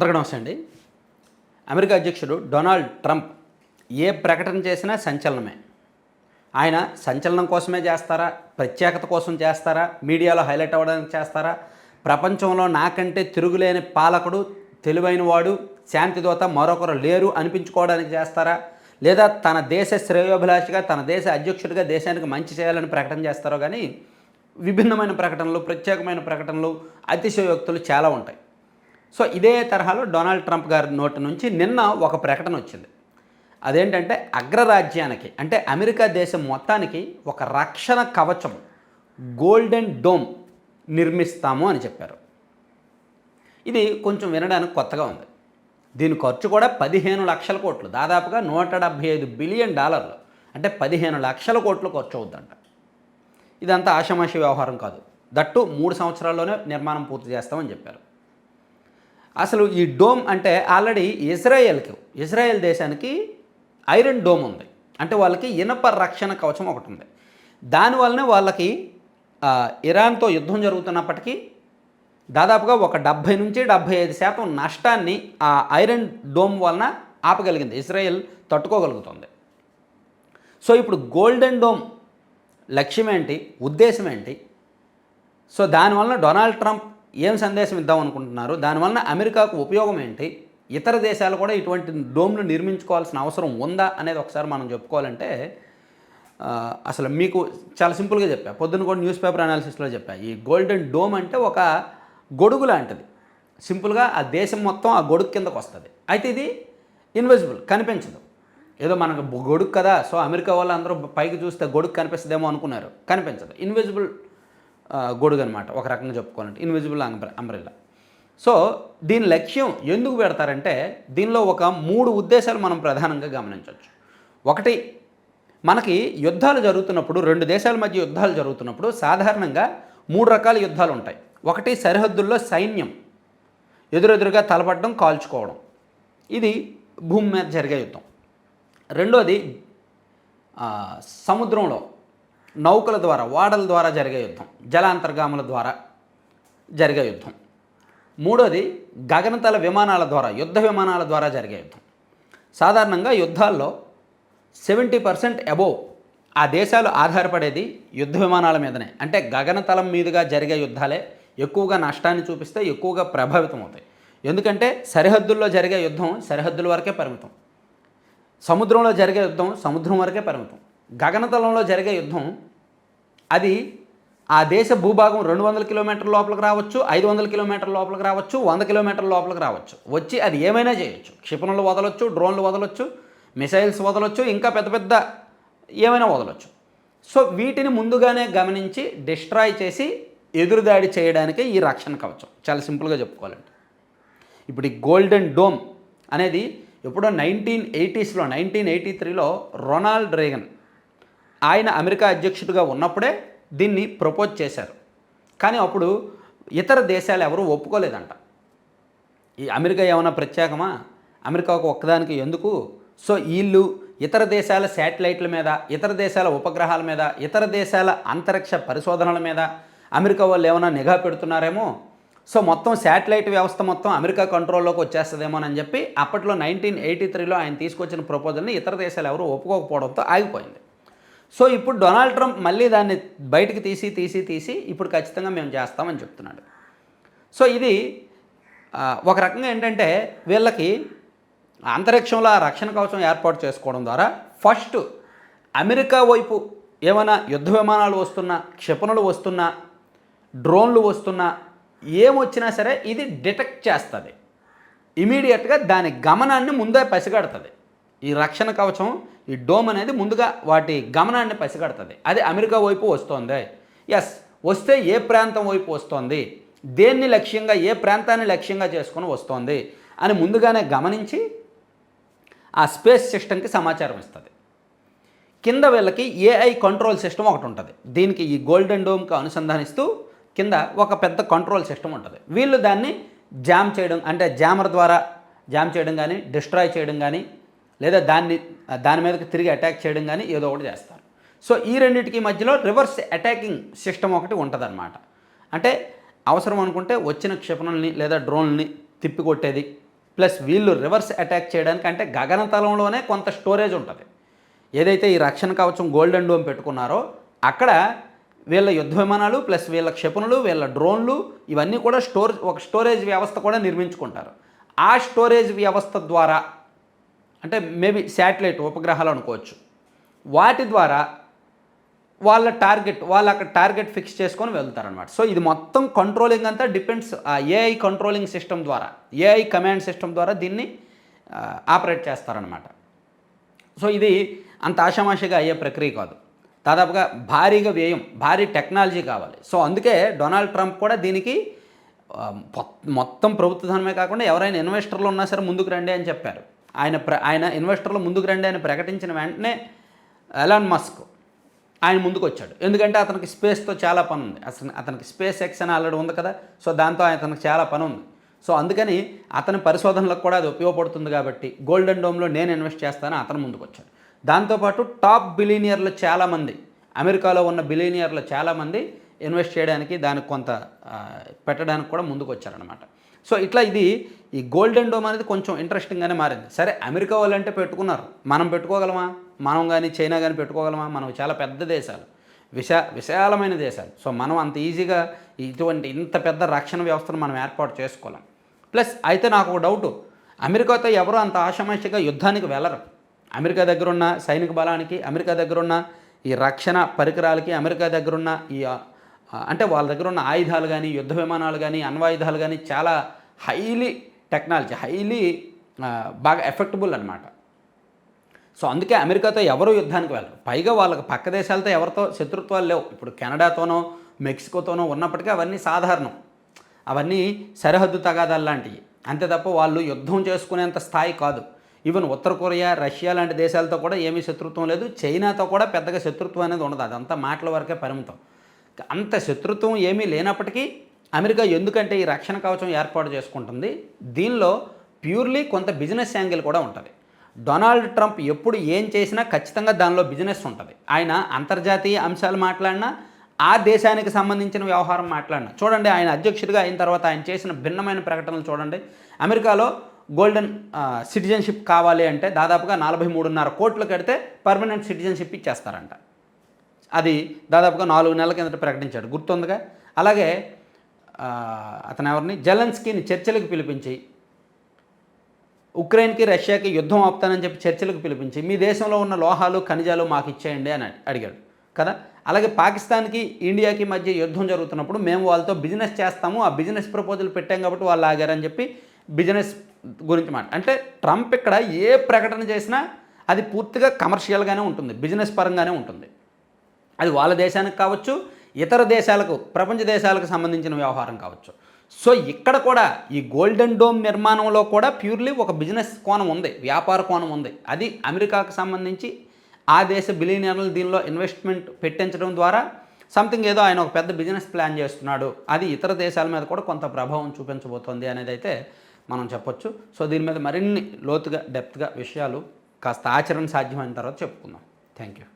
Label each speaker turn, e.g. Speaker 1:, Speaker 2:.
Speaker 1: అందరికీ నమస్తే అండి. అమెరికా అధ్యక్షుడు డొనాల్డ్ ట్రంప్ ఏ ప్రకటన చేసినా సంచలనమే. ఆయన సంచలనం కోసమే చేస్తారా? ప్రత్యేకత కోసం చేస్తారా? మీడియాలో హైలైట్ అవ్వడానికి చేస్తారా? ప్రపంచంలో నాకంటే తిరుగులేని పాలకుడు తెలివైన వాడు శాంతిదోత మరొకరు లేరు అనిపించుకోవడానికి చేస్తారా? లేదా తన దేశ శ్రేయోభిలాషిగా తన దేశ అధ్యక్షుడిగా దేశానికి మంచి చేయాలని ప్రకటన చేస్తారో కానీ విభిన్నమైన ప్రకటనలు ప్రత్యేకమైన ప్రకటనలు అతిశయోక్తులు చాలా ఉంటాయి. సో ఇదే తరహాలో డొనాల్డ్ ట్రంప్ గారి నోటి నుంచి నిన్న ఒక ప్రకటన వచ్చింది. అదేంటంటే అగ్రరాజ్యానికి అంటే అమెరికా దేశం మొత్తానికి ఒక రక్షణ కవచం గోల్డెన్ డోమ్ నిర్మిస్తాము అని చెప్పారు. ఇది కొంచెం వినడానికి కొత్తగా ఉంది. దీని ఖర్చు కూడా పదిహేను లక్షల కోట్లు దాదాపుగా నూట డెబ్భై ఐదు బిలియన్ డాలర్లు అంటే పదిహేను లక్షల కోట్లు ఖర్చు అవుద్దంట ఇదంతా ఆషమాషి వ్యవహారం కాదు. దట్టు మూడు సంవత్సరాల్లోనే నిర్మాణం పూర్తి చేస్తామని చెప్పారు. అసలు ఈ డోమ్ అంటే ఆల్రెడీ ఇజ్రాయెల్కి ఇజ్రాయెల్ దేశానికి ఐరన్ డోమ్ ఉంది. అంటే వాళ్ళకి ఇనప రక్షణ కవచం ఒకటి ఉంది. దానివల్లనే వాళ్ళకి ఇరాన్తో యుద్ధం జరుగుతున్నప్పటికీ దాదాపుగా ఒక డెబ్భై నుంచి డెబ్భై ఐదు శాతం నష్టాన్ని ఆ ఐరన్ డోమ్ వలన ఆపగలిగింది. ఇజ్రాయెల్ తట్టుకోగలుగుతుంది. సో ఇప్పుడు గోల్డెన్ డోమ్ లక్ష్యం ఏంటి ఉద్దేశం ఏంటి? సో దానివలన డొనాల్డ్ ట్రంప్ ఏం సందేశం ఇద్దాం అనుకుంటున్నారు? దానివలన అమెరికాకు ఉపయోగం ఏంటి? ఇతర దేశాలు కూడా ఇటువంటి డోమ్ను నిర్మించుకోవాల్సిన అవసరం ఉందా అనేది ఒకసారి మనం చెప్పుకోవాలంటే అసలు మీకు చాలా సింపుల్గా చెప్పా. పొద్దున్న కూడా న్యూస్ పేపర్ అనాలిసిస్లో చెప్పా. ఈ గోల్డెన్ డోమ్ అంటే ఒక గొడుగు లాంటిది. సింపుల్గా ఆ దేశం మొత్తం ఆ గొడుగు కిందకు వస్తుంది. అయితే ఇది ఇన్విజిబుల్ కనిపించదు. ఏదో మనకు గొడుగు కదా సో అమెరికా వాళ్ళు అందరూ పైకి చూస్తే గొడుగు కనిపిస్తుందేమో అనుకున్నారు. కనిపించదు. ఇన్విజిబుల్ గొడుగు అనమాట ఒక రకంగా చెప్పుకోవాలంటే. ఇన్విజిబుల్ అంబ్రెల్లా సో దీని లక్ష్యం ఎందుకు పెడతారంటే దీనిలో ఒక మూడు ఉద్దేశాలు మనం ప్రధానంగా గమనించవచ్చు ఒకటి మనకి యుద్ధాలు జరుగుతున్నప్పుడు రెండు దేశాల మధ్య యుద్ధాలు జరుగుతున్నప్పుడు సాధారణంగా మూడు రకాల యుద్ధాలు ఉంటాయి. ఒకటి సరిహద్దుల్లో సైన్యం. ఎదురెదురుగా తలపడడం కాల్చుకోవడం. ఇది భూమి మీద జరిగే యుద్ధం. రెండోది సముద్రంలో నౌకల ద్వారా ఓడల ద్వారా జరిగే యుద్ధం జలాంతర్గాముల ద్వారా జరిగే యుద్ధం. మూడోది గగనతల విమానాల ద్వారా యుద్ధ విమానాల ద్వారా జరిగే యుద్ధం. సాధారణంగా యుద్ధాల్లో సెవెంటీ పర్సెంట్ అబోవ్ ఆ దేశాలు ఆధారపడేది యుద్ధ విమానాల మీదనే. అంటే గగనతలం మీదుగా జరిగే యుద్ధాలే ఎక్కువగా నష్టాన్ని చూపిస్తే ఎక్కువగా ప్రభావితం అవుతాయి ఎందుకంటే సరిహద్దుల్లో జరిగే యుద్ధం సరిహద్దుల వరకే పరిమితం. సముద్రంలో జరిగే యుద్ధం సముద్రం వరకే పరిమితం. గగనతలంలో జరిగే యుద్ధం అది ఆ దేశ భూభాగం రెండు వందల కిలోమీటర్ల లోపలికి రావచ్చు ఐదు వందల కిలోమీటర్ల లోపలికి రావచ్చు వంద కిలోమీటర్ల లోపలికి రావచ్చు. వచ్చి అది ఏమైనా చేయొచ్చు. క్షిపణులు వదలొచ్చు డ్రోన్లు వదలొచ్చు మిసైల్స్ వదలొచ్చు ఇంకా పెద్ద పెద్ద ఏమైనా వదలొచ్చు. సో వీటిని ముందుగానే గమనించి డిస్ట్రాయ్ చేసి ఎదురుదాడి చేయడానికి ఈ రక్షణ కవచం. చాలా సింపుల్గా చెప్పుకోవాలంటే. ఇప్పుడు ఈ గోల్డెన్ డోమ్ అనేది ఎప్పుడో నైన్టీన్ ఎయిటీస్లో నైన్టీన్ ఎయిటీ త్రీలో రొనాల్డ్ రేగన్ ఆయన అమెరికా అధ్యక్షుడిగా ఉన్నప్పుడే దీన్ని ప్రపోజ్ చేశారు. కానీ అప్పుడు ఇతర దేశాలు ఎవరూ ఒప్పుకోలేదంట. ఈ అమెరికా ఏమైనా ప్రత్యేకమా? అమెరికాకు ఒక్కదానికి ఎందుకు? సో వీళ్ళు ఇతర దేశాల శాటిలైట్ల మీద ఇతర దేశాల ఉపగ్రహాల మీద ఇతర దేశాల అంతరిక్ష పరిశోధనల మీద అమెరికా వాళ్ళు ఏమైనా నిఘా పెడుతున్నారేమో? సో మొత్తం శాటిలైట్ వ్యవస్థ మొత్తం అమెరికా కంట్రోల్లోకి వచ్చేస్తుందేమోనని చెప్పి అప్పట్లో నైన్టీన్ ఎయిటీ త్రీలో ఆయన తీసుకొచ్చిన ప్రపోజల్ని ఇతర దేశాలు ఎవరు ఒప్పుకోకపోవడంతో ఆగిపోయింది. సో ఇప్పుడు డొనాల్డ్ ట్రంప్ మళ్ళీ దాన్ని బయటికి తీసి తీసి తీసి ఇప్పుడు ఖచ్చితంగా మేము చేస్తామని చెప్తున్నాడు. సో ఇది ఒక రకంగా ఏంటంటే వీళ్ళకి అంతరిక్షంలో ఆ రక్షణ కవచం ఏర్పాటు చేసుకోవడం ద్వారా ఫస్ట్ అమెరికా వైపు ఏమైనా యుద్ధ విమానాలు వస్తున్నా క్షిపణులు వస్తున్నా డ్రోన్లు వస్తున్నా ఏమొచ్చినా సరే ఇది డిటెక్ట్ చేస్తుంది. ఇమీడియట్గా దాని గమనాన్ని ముందే పసిగడుతుంది. ఈ రక్షణ కవచం ఈ డోమ్ అనేది ముందుగా వాటి గమనాన్ని పసిగడుతుంది. అది అమెరికా వైపు వస్తోంది. ఎస్ వస్తే ఏ ప్రాంతం వైపు వస్తోంది? దేన్ని లక్ష్యంగా ఏ ప్రాంతాన్ని లక్ష్యంగా చేసుకొని వస్తోంది? అని ముందుగానే గమనించి ఆ స్పేస్ సిస్టమ్కి సమాచారం ఇస్తుంది. కింద వీళ్ళకి ఏఐ కంట్రోల్ సిస్టమ్ ఒకటి ఉంటుంది. దీనికి ఈ గోల్డెన్ డోమ్కి అనుసంధానిస్తూ కింద ఒక పెద్ద కంట్రోల్ సిస్టమ్ ఉంటుంది. వీళ్ళు దాన్ని జామ్ చేయడం అంటే జామర్ ద్వారా జామ్ చేయడం కానీ డిస్ట్రాయ్ చేయడం కానీ లేదా దాన్ని దాని మీదకి తిరిగి అటాక్ చేయడం కానీ ఏదో ఒకటి చేస్తారు. సో ఈ రెండింటికి మధ్యలో రివర్స్ అటాకింగ్ సిస్టమ్ ఒకటి ఉంటుందన్నమాట. అంటే అవసరం అనుకుంటే వచ్చిన క్షిపణుల్ని లేదా డ్రోన్ని తిప్పికొట్టేది. ప్లస్ వీళ్ళు రివర్స్ అటాక్ చేయడానికి అంటే గగనతలంలోనే కొంత స్టోరేజ్ ఉంటుంది. ఏదైతే ఈ రక్షణ కవచం గోల్డెన్ డోమ్ పెట్టుకున్నారో అక్కడ వీళ్ళ యుద్ధ విమానాలు ప్లస్ వీళ్ళ క్షిపణులు వీళ్ళ డ్రోన్లు ఇవన్నీ కూడా స్టోర్ ఒక స్టోరేజ్ వ్యవస్థ కూడా నిర్మించుకుంటారు. ఆ స్టోరేజ్ వ్యవస్థ ద్వారా అంటే మేబీ శాటిలైట్ ఉపగ్రహాలు అనుకోవచ్చు. వాటి ద్వారా వాళ్ళ టార్గెట్ వాళ్ళు అక్కడ టార్గెట్ ఫిక్స్ చేసుకొని వెళ్తారనమాట సో ఇది మొత్తం కంట్రోలింగ్ అంతా డిపెండ్స్ ఆ ఏఐ కంట్రోలింగ్ సిస్టమ్ ద్వారా ఏఐ కమాండ్ సిస్టమ్ ద్వారా దీన్ని ఆపరేట్ చేస్తారనమాట సో ఇది అంత ఆషామాషిగా అయ్యే ప్రక్రియ కాదు. దాదాపుగా భారీగా వ్యయం భారీ టెక్నాలజీ కావాలి. సో అందుకే డొనాల్డ్ ట్రంప్ కూడా దీనికి మొత్తం ప్రభుత్వ ధనమే కాకుండా ఎవరైనా ఇన్వెస్టర్లు ఉన్నా సరే ముందుకు రండి అని చెప్పారు. ఆయన ప్ర ఆయన ఇన్వెస్టర్లు ముందుకు రండి అని ప్రకటించిన వెంటనే ఎలాన్ మస్క్ ఆయన ముందుకు వచ్చాడు ఎందుకంటే అతనికి స్పేస్తో చాలా పని ఉంది. అసలు అతనికి స్పేస్ ఎక్స్ అని ఆల్రెడీ ఉంది కదా. సో దాంతో అతనికి చాలా పని ఉంది. సో అందుకని అతని పరిశోధనలకు కూడా అది ఉపయోగపడుతుంది కాబట్టి గోల్డెన్ డోమ్లో నేను ఇన్వెస్ట్ చేస్తాను అతను ముందుకు వచ్చాడు దాంతోపాటు టాప్ బిలీనియర్లు చాలామంది అమెరికాలో ఉన్న బిలీనియర్లు చాలామంది ఇన్వెస్ట్ చేయడానికి దానికి కొంత పెట్టడానికి కూడా ముందుకు వచ్చారనమాట సో ఇట్లా ఇది ఈ గోల్డెన్ డోమ్ అనేది కొంచెం ఇంట్రెస్టింగ్గానే మారింది. సరే అమెరికా వాళ్ళంటే పెట్టుకున్నారు. మనం పెట్టుకోగలమా? మనం కానీ చైనా కానీ పెట్టుకోగలమా? మనం చాలా పెద్ద దేశాలు విశా విశాలమైన దేశాలు. సో మనం అంత ఈజీగా ఇటువంటి ఇంత పెద్ద రక్షణ వ్యవస్థను మనం ఏర్పాటు చేసుకోలేం. ప్లస్ అయితే నాకు ఒక డౌట్. అమెరికాతో ఎవరు అంత ఆషమాషిగా యుద్ధానికి వెళ్ళరు. అమెరికా దగ్గర ఉన్న సైనిక బలానికి అమెరికా దగ్గర ఉన్న ఈ రక్షణ పరికరాలకి అమెరికా దగ్గరున్న ఈ అంటే వాళ్ళ దగ్గర ఉన్న ఆయుధాలు కానీ యుద్ధ విమానాలు కానీ అణ్వాయుధాలు కానీ చాలా హైలీ టెక్నాలజీ హైలీ బాగా ఎఫెక్టబుల్ అనమాట సో అందుకే అమెరికాతో ఎవరు యుద్ధానికి వెళ్ళరు. పైగా వాళ్ళకి పక్క దేశాలతో ఎవరితో శత్రుత్వాలు లేవు. ఇప్పుడు కెనడాతోనో మెక్సికోతోనో ఉన్నప్పటికీ అవన్నీ సాధారణం. అవన్నీ సరిహద్దు తగాదాలు లాంటివి. అంతే తప్ప వాళ్ళు యుద్ధం చేసుకునేంత స్థాయి కాదు. ఈవెన్ ఉత్తర కొరియా రష్యా లాంటి దేశాలతో కూడా ఏమీ శత్రుత్వం లేదు. చైనాతో కూడా పెద్దగా శత్రుత్వం అనేది ఉండదు. అదంతా మాటల వరకే పరిమితం. అంత శత్రుత్వం ఏమీ లేనప్పటికీ అమెరికా ఎందుకంటే ఈ రక్షణ కవచం ఏర్పాటు చేసుకుంటుంది? దీనిలో ప్యూర్లీ కొంత బిజినెస్ యాంగిల్ కూడా ఉంటుంది. డొనాల్డ్ ట్రంప్ ఎప్పుడు ఏం చేసినా ఖచ్చితంగా దానిలో బిజినెస్ ఉంటుంది. ఆయన అంతర్జాతీయ అంశాలు మాట్లాడినా ఆ దేశానికి సంబంధించిన వ్యవహారం మాట్లాడినా. చూడండి ఆయన అధ్యక్షుడిగా అయిన తర్వాత ఆయన చేసిన భిన్నమైన ప్రకటనలు చూడండి. అమెరికాలో గోల్డెన్ సిటిజన్షిప్ కావాలి అంటే దాదాపుగా నలభై మూడున్నర కోట్లు కడితే పర్మనెంట్ సిటిజన్షిప్ ఇచ్చేస్తారంట. అది దాదాపుగా నాలుగు నెలల కిందట ప్రకటించాడు. గుర్తుందిగా? అలాగే అతను ఎవరిని జెలెన్స్కీని చర్చలకు పిలిపించి ఉక్రెయిన్కి రష్యాకి యుద్ధం ఆపుతానని చెప్పి చర్చలకు పిలిపించి మీ దేశంలో ఉన్న లోహాలు ఖనిజాలు మాకు ఇచ్చేయండి అని అడిగాడు. కదా? అలాగే పాకిస్తాన్కి ఇండియాకి మధ్య యుద్ధం జరుగుతున్నప్పుడు మేము వాళ్ళతో బిజినెస్ చేస్తాము ఆ బిజినెస్ ప్రపోజల్ పెట్టాం కాబట్టి వాళ్ళు ఆగారని చెప్పి బిజినెస్ గురించి మాట. అంటే ట్రంప్ ఇక్కడ ఏ ప్రకటన చేసినా అది పూర్తిగా కమర్షియల్గానే ఉంటుంది బిజినెస్ పరంగానే ఉంటుంది. అది వాళ్ళ దేశానికి కావచ్చు ఇతర దేశాలకు ప్రపంచ దేశాలకు సంబంధించిన వ్యవహారం కావచ్చు. సో ఇక్కడ కూడా ఈ గోల్డెన్ డోమ్ నిర్మాణంలో కూడా ప్యూర్లీ ఒక బిజినెస్ కోణం ఉంది వ్యాపార కోణం ఉంది. అది అమెరికాకు సంబంధించి ఆ దేశ బిలియనర్లు దీనిలో ఇన్వెస్ట్మెంట్ పెట్టించడం ద్వారా సంథింగ్ ఏదో ఆయన ఒక పెద్ద బిజినెస్ ప్లాన్ చేస్తున్నాడు. అది ఇతర దేశాల మీద కూడా కొంత ప్రభావం చూపించబోతోంది అనేది అయితే మనం చెప్పొచ్చు. సో దీని మీద మరిన్ని లోతుగా డెప్త్గా విషయాలు కాస్త ఆచరణ సాధ్యమైన తర్వాత చెప్పుకుందాం. Thank you